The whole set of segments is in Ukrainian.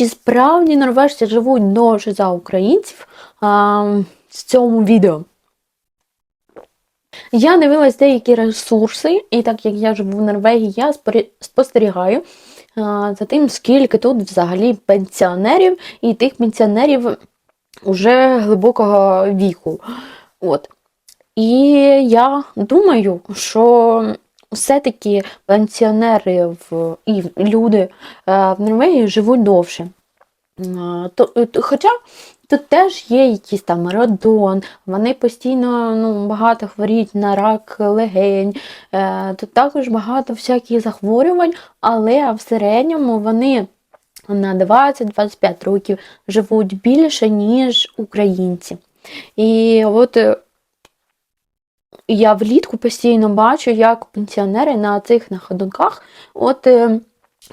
чи справді норвежці живуть довше за українців а, в цьому відео. Я дивилась деякі ресурси, і так як я живу в Норвегії, я спостерігаю а, за тим, скільки тут взагалі пенсіонерів, і тих пенсіонерів уже глибокого віку. От. І я думаю, що все-таки пенсіонери в, і люди е, в Норвегії живуть довше. То, е, хоча тут теж є якийсь там радон, вони постійно ну, багато хворіють на рак легень, е, тут також багато всяких захворювань, але в середньому вони на 20-25 років живуть більше, ніж українці. І от я влітку постійно бачу, як пенсіонери на цих находунках от е,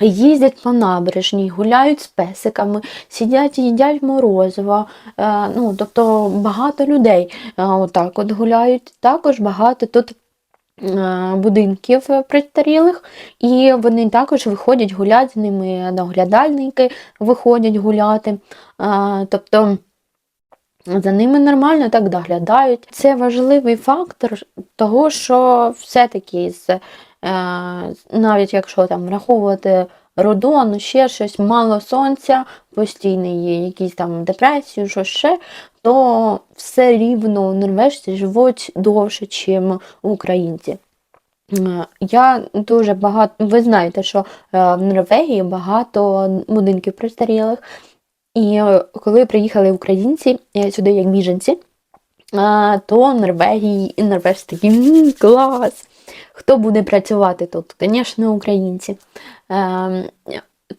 їздять по набережній, гуляють з песиками, сидять і їдять морозиво. Е, ну, тобто багато людей е, отак от гуляють. Також багато тут е, будинків престарілих, і вони також виходять гуляти з ними, доглядальники виходять гуляти. Е, тобто за ними нормально так доглядають. Це важливий фактор того, що все-таки з, е, навіть якщо там враховувати родон, ще щось, мало сонця, постійний є якісь там депресії, що ще, то все рівно норвежці живуть довше, ніж українці. Е, Я дуже багато, ви знаєте, що е, в Норвегії багато будинків престарілих, і е, коли приїхали українці е, сюди як біженці, то Норвегії і норвежці такі клас. Хто буде працювати тут? Звісно, українці. Ем,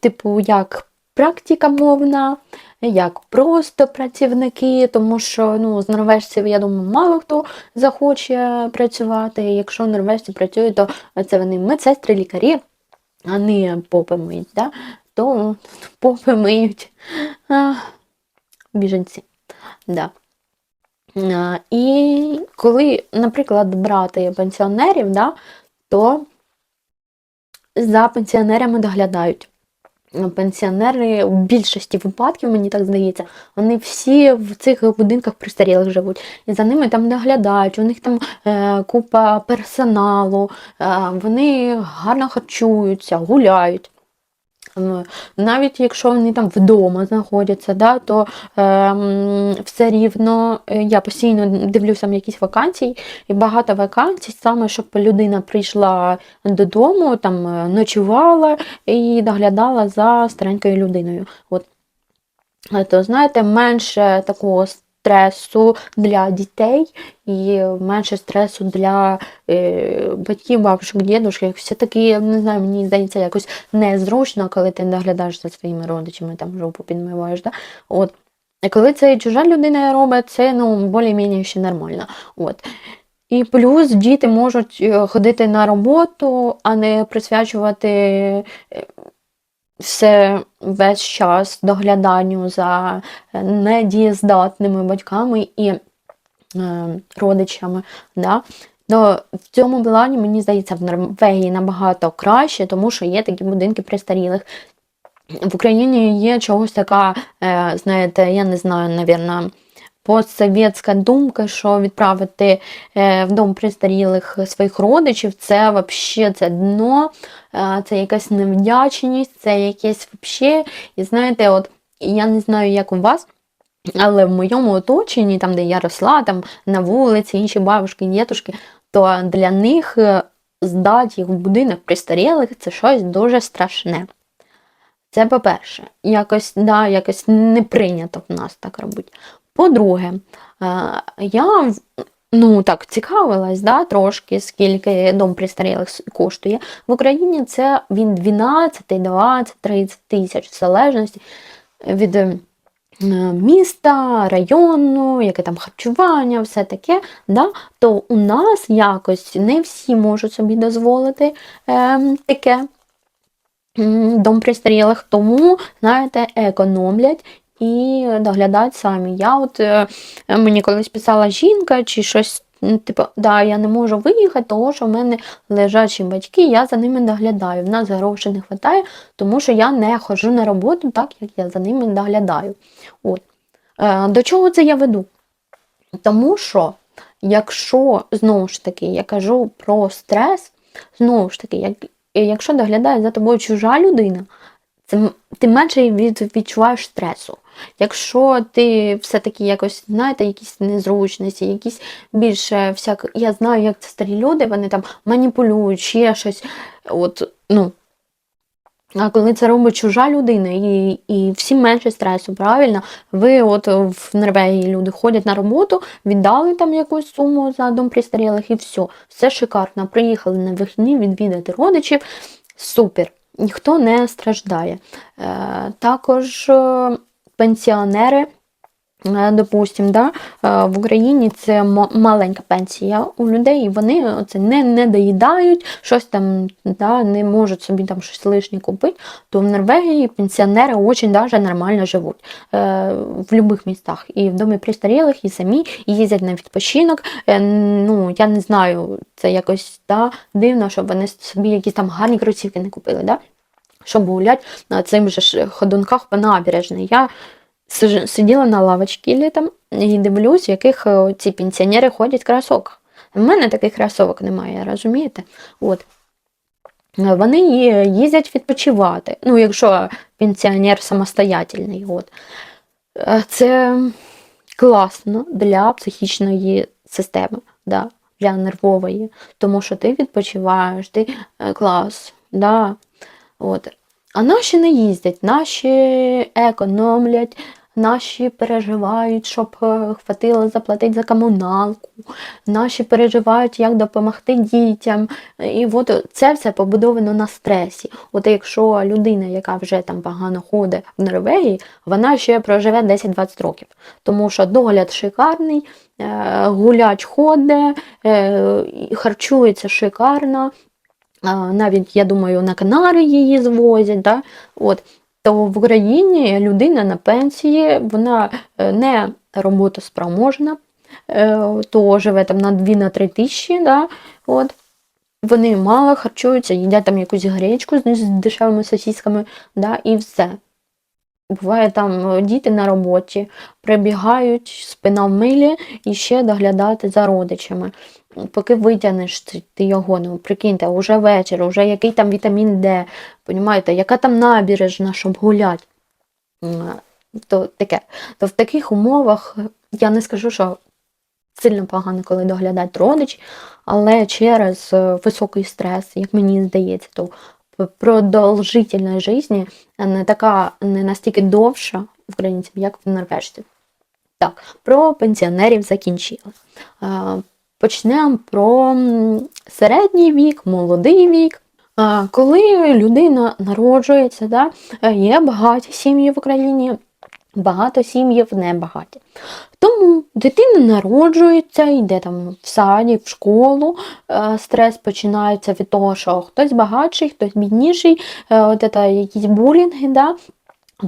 Типу, як практика мовна, як просто працівники, тому що ну, з норвежців, я думаю, мало хто захоче працювати. Якщо норвежці працюють, то це вони медсестри, лікарі, а не попи миють. Да? То попи миють а, біженці. Да. А, І коли, наприклад, брати пенсіонерів, да, то за пенсіонерами доглядають. Пенсіонери в більшості випадків, мені так здається, вони всі в цих будинках престарілих живуть. І за ними там доглядають, у них там е, купа персоналу, е, вони гарно харчуються, гуляють. М, Навіть якщо вони там вдома знаходяться, да, то ем, все рівно е, я постійно дивлюся там якісь вакансії, і багато вакансій, саме щоб людина прийшла додому, там е, ночувала і доглядала за старенькою людиною. От. Е, То знаєте, менше такого стресу для дітей і менше стресу для е, батьків, бабушок, дідушок. Все-таки, не знаю, мені здається, якось незручно, коли ти доглядаєш за своїми родичами, там жопу підмиваєш. Да? От. Коли це чужа людина робить, це ну, більш-менш ще нормально. От. І плюс діти можуть е, ходити на роботу, а не присвячувати е, все весь час догляданню за е, недієздатними батьками і е, родичами. Да? То в цьому плані, мені здається, в Норвегії набагато краще, тому що є такі будинки престарілих. В Україні є чогось така, е, знаєте, я не знаю, навірно, постсовєтська думка, що відправити е, в дом престарілих своїх родичів, це взагалі це дно, е, це якась невдячність, це якесь взагалі. І знаєте, от я не знаю, як у вас. Але в моєму оточенні, там, де я росла, там на вулиці, інші бабушки, дідушки, то для них е, здати їх в будинок престарілих це щось дуже страшне. Це по-перше, якось, да, якось не прийнято в нас так робити. По-друге, е, я ну, так, цікавилась да, трошки, скільки дом престарілих с- коштує. В Україні це він 12, 20, 30 тисяч, в залежності від е, міста, району, яке там харчування, все таке. Да? То у нас якось не всі можуть собі дозволити е, таке дом престарілих, тому, знаєте, економлять і доглядають самі. Я от е, мені колись писала жінка чи щось типу, да, я не можу виїхати, тому що в мене лежачі батьки, я за ними доглядаю. В нас грошей не вистачає, тому що я не ходжу на роботу так, як я за ними доглядаю. От. Е, До чого це я веду? Тому що, якщо знову ж таки я кажу про стрес, знову ж таки, як, якщо доглядає за тобою чужа людина, це м- менше від, відчуваєш стресу. Якщо ти все-таки якось, знаєте, якісь незручності, якісь більше всяк... Я знаю, як це старі люди, вони там маніпулюють, ще щось. От, ну, а коли це робить чужа людина, і, і всім менше стресу, правильно? Ви от в Норвегії люди ходять на роботу, віддали там якусь суму за дом престарілих і все. Все шикарно. Приїхали на вихідні відвідати родичів. Супер. Ніхто не страждає. Е, також е, пенсіонери. Е, Допустим, да, е, в Україні це маленька пенсія у людей, і вони оце не, не доїдають, щось там да, не можуть собі там щось лишнє купити, то в Норвегії пенсіонери дуже даже нормально живуть е, в будь-яких містах. І в домі престарілих, і самі, і їздять на відпочинок. Е, ну, я не знаю, це якось да, дивно, щоб вони собі якісь там гарні кросівки не купили. Да? Щоб гулять на цим же ходунках по набережній. Сиділа на лавочці літом і дивлюсь, яких е, ці пенсіонери ходять в кросовках. У мене таких кросовок немає, розумієте? От. Вони їздять відпочивати. Ну, якщо пенсіонер самостоятельний. От. Е, Це класно для психічної системи, да, для нервової. Тому що ти відпочиваєш, ти е, клас. Да. От. А наші не їздять, наші економлять, наші переживають, щоб е, хватило заплатити за комуналку, наші переживають, як допомогти дітям. І от це все побудовано на стресі. От якщо людина, яка вже там погано ходить в Норвегії, вона ще проживе 10-20 років. Тому що догляд шикарний, е, гуляч ходить, е, харчується шикарно. Навіть, я думаю, на Канари її звозять, да? От, то в Україні людина на пенсії, вона е, не роботоспроможна, е, то живе там на 2-3 тисячі, да? От. Вони мало харчуються, їдять там якусь гречку з дешевими сосісками, да? і все. Буває там е, діти на роботі, прибігають, спина в милі і ще доглядати за родичами. Поки витягнеш ти його, ну прикиньте, уже вечір, уже який там вітамін Д, понімаєте, яка там набережна, щоб гуляти. То таке. То в таких умовах я не скажу, що сильно погано, коли доглядають родич, але через е, високий стрес, як мені здається, то продовжительність житті не така, не настільки довша українцям, як в норвежців. Так, про пенсіонерів закінчили. Почнемо про середній вік, молодий вік. Коли людина народжується, да, є багаті сім'ї в Україні, багато сім'їв небагаті. Тому дитина народжується, йде там в саді, в школу. е, Стрес починається від того, що хтось багатший, хтось бідніший, е, от це якісь булінги, да,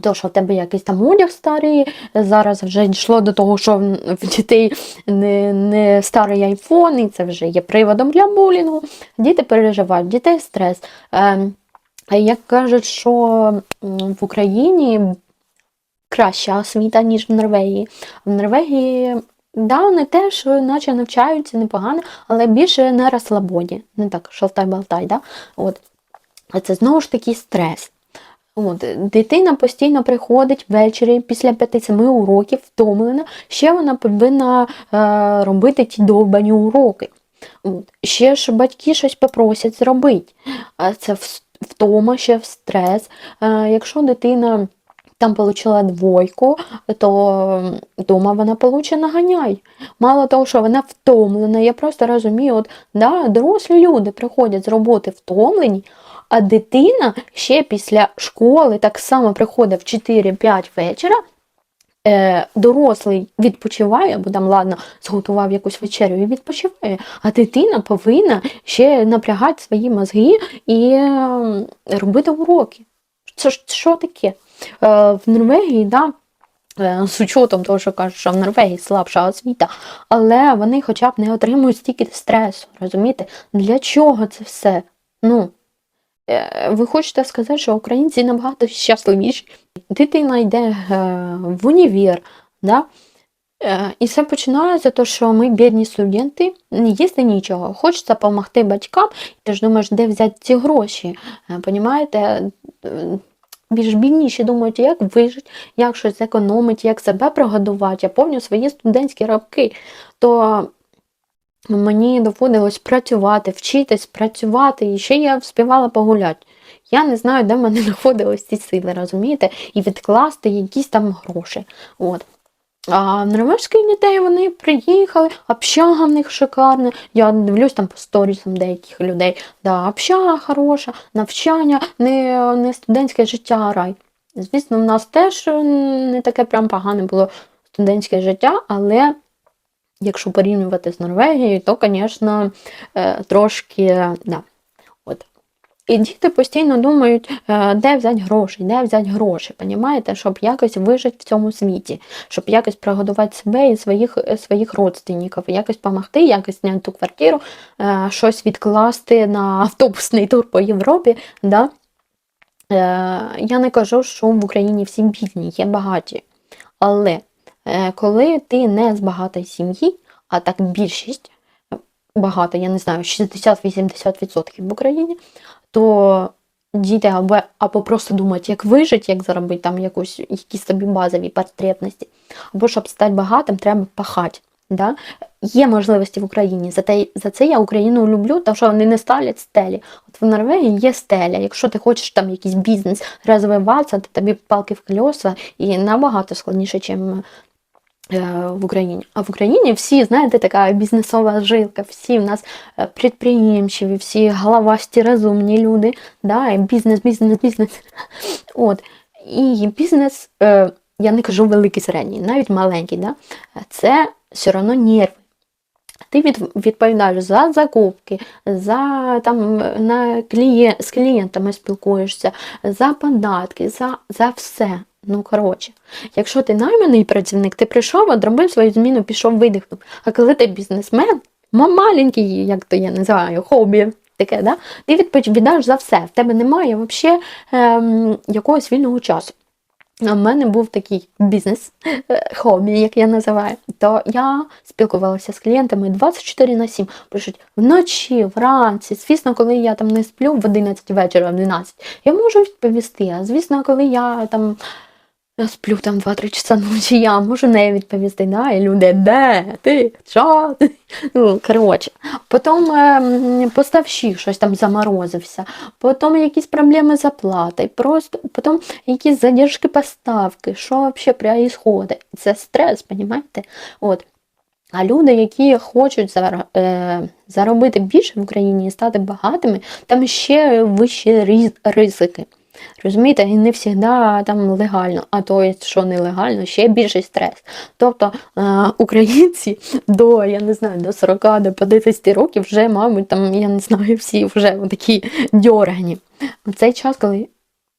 то, що в тебе якийсь там одяг старий, зараз вже дійшло до того, що в дітей не, не старий айфон, і це вже є приводом для булінгу. Діти переживають, дітей стрес. Ем, як кажуть, що в Україні краща освіта, ніж в Норвегії. В Норвегії, да, вони теж наче навчаються непогано, але більше на розслабоні. Не так шалтай-балтай, да? От. А це знову ж таки стрес. От, дитина постійно приходить ввечері після 5-7 уроків, втомлена, ще вона повинна е, робити ті довбані уроки. От. Ще ж батьки щось попросять зробити. А це втома, ще в стрес. Е, якщо дитина там отримала двойку, то вдома вона получить наганяй. Мало того, що вона втомлена, я просто розумію, от, да, дорослі люди приходять з роботи втомлені, а дитина ще після школи так само приходить в 4-5 вечора. Е, дорослий відпочиває, бо там, ладно, зготував якусь вечерю і відпочиває, а дитина повинна ще напрягати свої мозги і е, робити уроки. Це ж що таке? Е, в Норвегії, да, е, з учетом того, що кажуть, що в Норвегії слабша освіта, але вони хоча б не отримують стільки стресу, розумієте? Для чого це все? Ну, е, ви хочете сказати, що українці набагато щасливіші. Дитина йде в універ, да? І все починається, то, що ми, бідні студенти, не їсти нічого. Хочеться допомогти батькам, і ти ж думаєш, де взяти ці гроші. Понімаєте? Більш бідніші думають, як вижити, як щось зекономити, як себе прогодувати. Я пам'ятаю свої студентські роки. То мені доводилось працювати, вчитись, працювати, і ще я вспівала погуляти. Я не знаю, де в мене знаходились ці сили, розумієте, і відкласти якісь там гроші. От. А норвежських дітей вони приїхали, общага в них шикарна. Я дивлюсь там по сторісам деяких людей. Да, общага хороша, навчання, не, не студентське життя, а рай. Звісно, в нас теж е, не таке прям погане було студентське життя, але якщо порівнювати з Норвегією, то, звісно, е, трошки, да. І діти постійно думають, е, де взяти гроші, де взяти гроші, понімаєте, щоб якось вижити в цьому світі, щоб якось прогодувати себе і своїх, е, своїх родственників, якось допомогти, якось зняти ту квартиру, е, щось відкласти на автобусний тур по Європі. Да? Я не кажу, що в Україні всі бідні, є багаті. Але коли ти не з багатої сім'ї, а так більшість багато, я не знаю, 60-80% в Україні, то діти або, або просто думають, як вижити, як заробити там якусь, якісь собі базові потребності, або щоб стати багатим, треба пахати. Да? Є можливості в Україні. За, те, за це я Україну люблю, тому що вони не ставлять стелі. От в Норвегії є стеля. Якщо ти хочеш там якийсь бізнес розвиватися, то тобі палки в колеса і набагато складніше, ніж в Україні. А в Україні всі, знаєте, така бізнесова жилка, всі в нас е, підприємчиві, всі головасті, розумні люди. Да? І бізнес, бізнес, бізнес. От. І бізнес, е, я не кажу великий середній, навіть маленький, да? це все одно нерви. Ти від, відповідаєш за закупки, за там на клієн, з клієнтами спілкуєшся, за податки, за, за все. Ну, коротше, якщо ти найманий працівник, ти прийшов, одробив свою зміну, пішов, видихнув. А коли ти бізнесмен, маленький, як то я називаю, хобі, таке, да? ти відповідаєш за все. В тебе немає взагалі ем, якогось вільного часу. В мене був такий бізнес, е, хобі, як я називаю, то я спілкувалася з клієнтами 24 на 7. Пишуть вночі, вранці. Звісно, коли я там не сплю в 11 вечора, в 12, я можу відповісти. А звісно, коли я там я сплю там 2-3 часа ночі, я можу не відповісти. Да? І люди, де ти? Що? Ну, коротше. Потім е, поставщик щось там заморозився, потім якісь проблеми з оплатою, просто потім якісь задержки поставки, що взагалі відбувається. Це стрес, розумієте? От. А люди, які хочуть зар, е, заробити більше в Україні і стати багатими, там ще вищі ризики. Розумієте, і не завжди там легально, а то, що нелегально, ще більший стрес. Тобто е, українці до, я не знаю, до 40, до 50 років вже, мабуть, там, я не знаю, всі вже такі дьоргані. В цей час, коли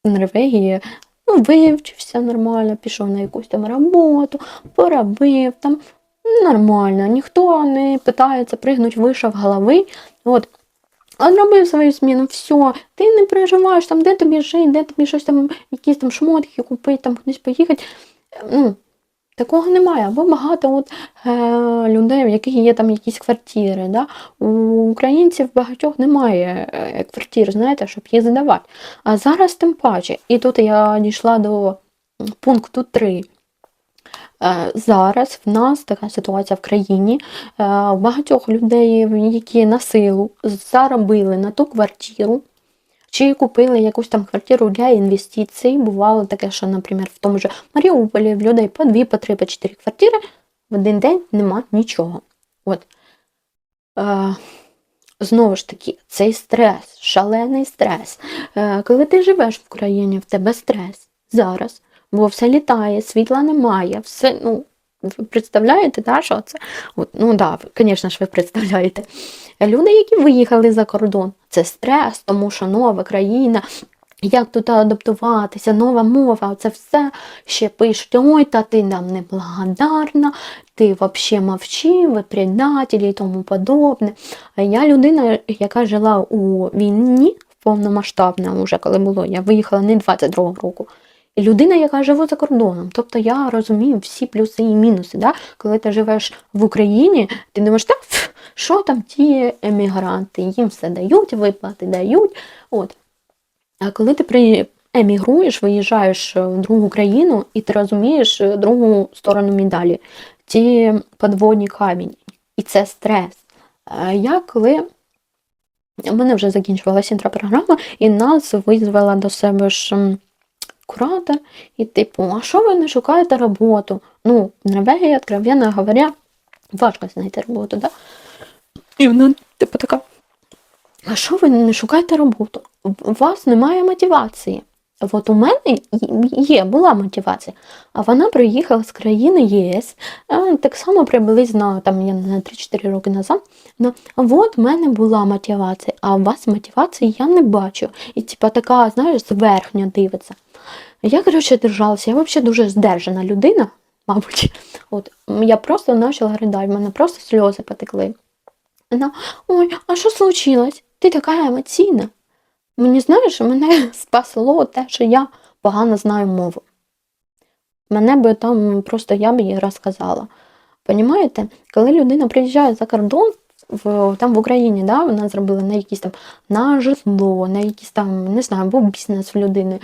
в Норвегії ну, вивчився нормально, пішов на якусь там роботу, поробив там нормально, ніхто не питається пригнути вище в голови. От, Одробив свою зміну, все, ти не переживаєш, там, де тобі жити, де тобі щось там, якісь там шмотки купити, там кудись поїхати. Ну, такого немає. Або багато от, е, людей, в яких є там якісь квартири. Да? У українців багатьох немає е, квартир, знаєте, щоб їх здавати. А зараз тим паче. І тут я дійшла до пункту 3. Е, Зараз в нас така ситуація в країні. Е, багатьох людей, які на силу заробили на ту квартиру, чи купили якусь там квартиру для інвестицій. Бувало таке, що, наприклад, в тому же Маріуполі в людей по дві, по три, по чотири квартири, в один день нема нічого. От. Е, Знову ж таки, цей стрес, шалений стрес. Е, Коли ти живеш в країні, в тебе стрес зараз, бо все літає, світла немає, все, ну, ви представляєте, да, що це? От, ну да, звісно ж, ви представляєте. Люди, які виїхали за кордон, це стрес, тому що нова країна, як тут адаптуватися, нова мова, це все ще пишуть, ой, та ти нам не благодарна, ти взагалі мовчи, ви предателі і тому подобне. Я людина, яка жила у війні повномасштабно, вже коли було, я виїхала не 22-го року. Людина, яка живе за кордоном. Тобто я розумію всі плюси і мінуси. Да? Коли ти живеш в Україні, ти думаєш, так, що там ті емігранти, їм все дають, виплати дають. От. А коли ти при... емігруєш, виїжджаєш в другу країну, і ти розумієш е, другу сторону медалі, ті подводні камінь, і це стрес. Я коли у мене вже закінчувалася інтрапрограма, і нас визвала до себе ж м, і типу, а що ви не шукаєте роботу? Ну, в откровенно говоря, важко знайти роботу, да? І вона, типу, така. А що ви не шукаєте роботу? У вас немає мотивації. От у мене є, була мотивація, а вона приїхала з країни ЄС, так само приблизно там, я не знаю, 3-4 роки назад. Ну, от в мене була мотивація, а у вас мотивації я не бачу. І типа така, знаєш, зверхня дивиться. Я, коротше, держалася, я взагалі дуже здержана людина, мабуть. От, я просто почала ридати, в мене просто сльози потекли. Вона, ой, а що случилось? Ти така емоційна. Мені знаєш, мене спасло те, що я погано знаю мову. Мене би там просто я б їй розказала. Понімаєте, коли людина приїжджає за кордон, в, там в Україні, да, вона зробила на якісь там на житло, на якісь там, не знаю, був бізнес в людини,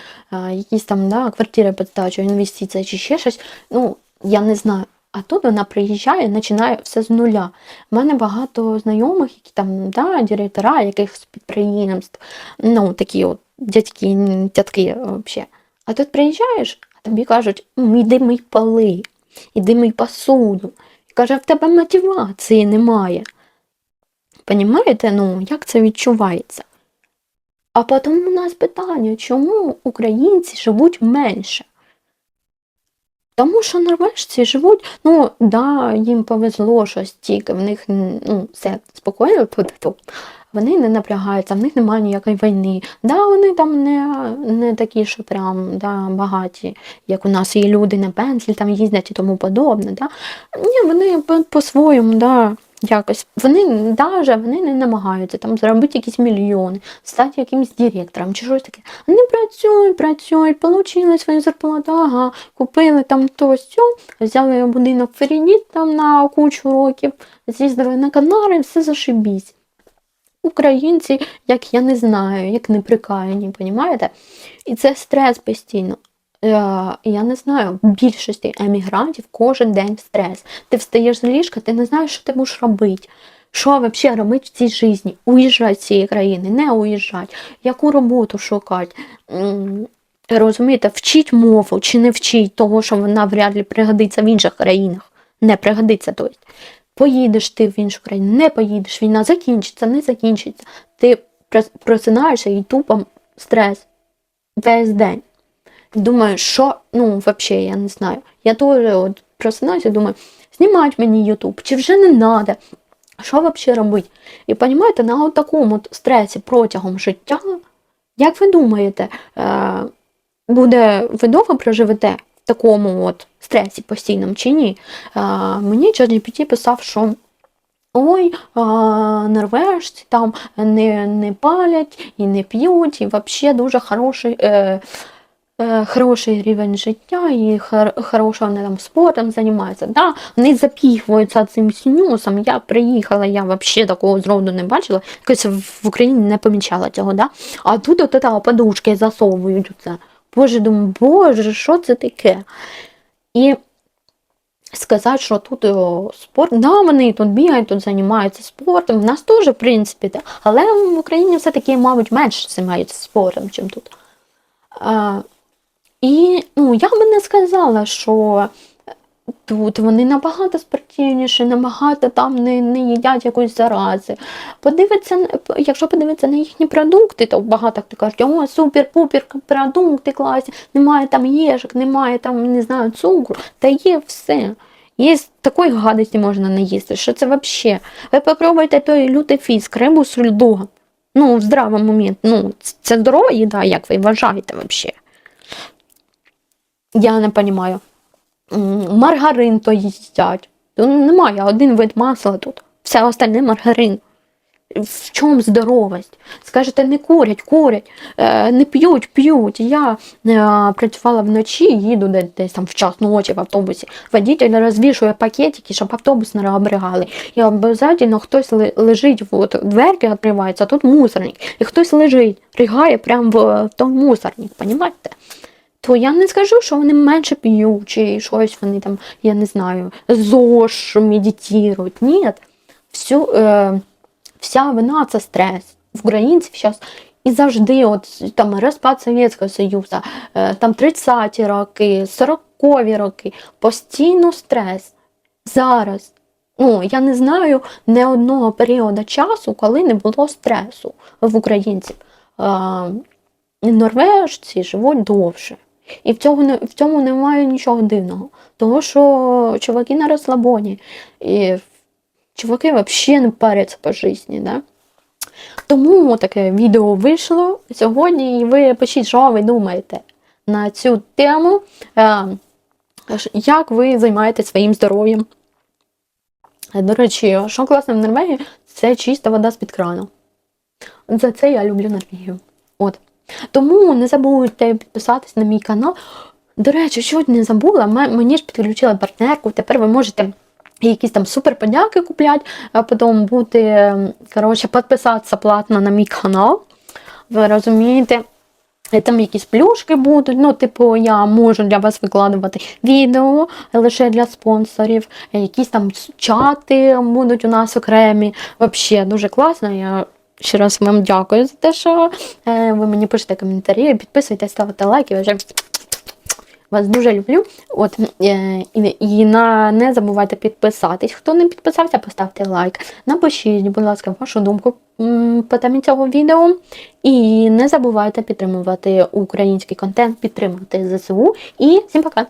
якісь там да, квартири під інвестиції чи ще щось. Ну, я не знаю. А тут вона приїжджає, починає все з нуля. У мене багато знайомих, які там да, директора якихось підприємств, ну такі от дядьки, дядьки взагалі. А тут приїжджаєш, а тобі кажуть, «М, іди мий поли, іди мий посуду. І каже, в тебе мотивації немає. Понімаєте, ну, як це відчувається? А потім у нас питання, чому українці живуть менше? Тому що норвежці живуть, ну да, їм повезло щось тільки, в них ну, все спокійно, вони не напрягаються, в них немає ніякої війни. Да, вони там не, не такі, що прям да, багаті, як у нас є люди на пенсії, там їздять і тому подобне. Да. Ні, вони по- по-своєму, да, якось. Вони даже вони не намагаються там заробити якісь мільйони, стати якимось директором чи щось таке. Вони працюють, працюють, отримали свою зарплату, ага, купили там то сьо, взяли будинок в там на кучу років, з'їздили на Канари, все зашибісь. Українці, як я не знаю, як неприкаяні, понімаєте? І це стрес постійно. Е, Я не знаю, більшості емігрантів кожен день в стрес. Ти встаєш з ліжка, ти не знаєш, що ти будеш робити. Що взагалі робити в цій житті? Уїжджати з цієї країни, не уїжджати, яку роботу шукати. Розумієте, вчить мову чи не вчить того, що вона вряд ли пригодиться в інших країнах. Не пригодиться, тобто. Поїдеш ти в іншу країну, не поїдеш, війна закінчиться, не закінчиться. Ти прос- просинаєшся і тупо стрес весь день. Думаю, що, ну, взагалі, я не знаю. Я теж от просинаюся, думаю, знімати мені Ютуб, чи вже не треба. Що взагалі робити? І розумієте, на от такому от стресі протягом життя, як ви думаєте, е, буде ви довго проживете в такому от стресі постійному чи ні? Е, мені ChatGPT писав, що ой, а, норвежці там не, не палять і не п'ють, і взагалі дуже хороший. Е, Хороший рівень життя і хор- хорошо вони там спортом займаються. Да? Вони запіхуються цим снюсом. Я приїхала, я взагалі такого зроду не бачила. Якось в Україні не помічала цього, да? А тут от та подушки засовують це. Боже, думаю, боже, що це таке? І сказати, що тут о, спорт, да, вони тут бігають, тут займаються спортом. В нас теж, в принципі, да. але в Україні все-таки, мабуть, менше займаються спортом, ніж тут. І ну, я би не сказала, що тут вони набагато спортивніші, набагато там не, не їдять якоїсь зарази. Подивиться, якщо подивитися на їхні продукти, то багато хто кажуть, о, супер-пупер продукти класні, немає там їжок, немає там, не знаю, цукру, та є все. Є такої гадості можна не їсти, що це взагалі. Ви попробуйте той лютий фіск, рибу з льду. Ну, в здравому момент. Ну, це здорова їда, як ви вважаєте взагалі? Я не розумію. Маргарин то їдять. Ну, немає один вид масла тут. Все остальне маргарин. В чому здоровість? Скажете, не курять, курять, е, не п'ють, п'ють. Я е, працювала вночі, їду десь, там в час ночі в автобусі. Водитель розвішує пакетики, щоб автобус не обригали. І обов'язково хтось лежить, от дверки відкриваються, а тут мусорник. І хтось лежить, ригає прямо в, той мусорник, понімаєте? То я не скажу, що вони менше п'ють, чи щось вони там, я не знаю, ЗОЖ медитують. Ні. Всю, е, вся вина це стрес. Українців зараз і завжди, от там розпад Совєтського Союзу, е, там 30-ті роки, 40-ві роки, постійно стрес. Зараз. Ну, я не знаю не одного періоду часу, коли не було стресу в українців. Е, норвежці живуть довше. І в цьому, в цьому немає нічого дивного. Тому що чуваки на розслабоні. І чуваки взагалі не паряться по житті. Да? Тому таке відео вийшло сьогодні, і ви пишіть, що ви думаєте на цю тему, е, як ви займаєтесь своїм здоров'ям. До речі, що класно в Норвегії, це чиста вода з-під крану. За це я люблю Норвегію. От. Тому не забудьте підписатись на мій канал. До речі, що не забула, мені ж підключили партнерку, тепер ви можете якісь там супер подяки а потім бути, коротше, підписатися платно на мій канал. Ви розумієте? Там якісь плюшки будуть. Ну, типу, я можу для вас викладувати відео лише для спонсорів, якісь там чати будуть у нас окремі. Взагалі дуже класно. Я ще раз вам дякую за те, що е, ви мені пишете коментарі, підписуйтесь, ставите лайки. Вже вас дуже люблю. От е, і, і на не забувайте підписатись. Хто не підписався, поставте лайк. Напишіть, будь ласка, вашу думку по темі цього відео. І не забувайте підтримувати український контент, підтримувати ЗСУ. І всім пока!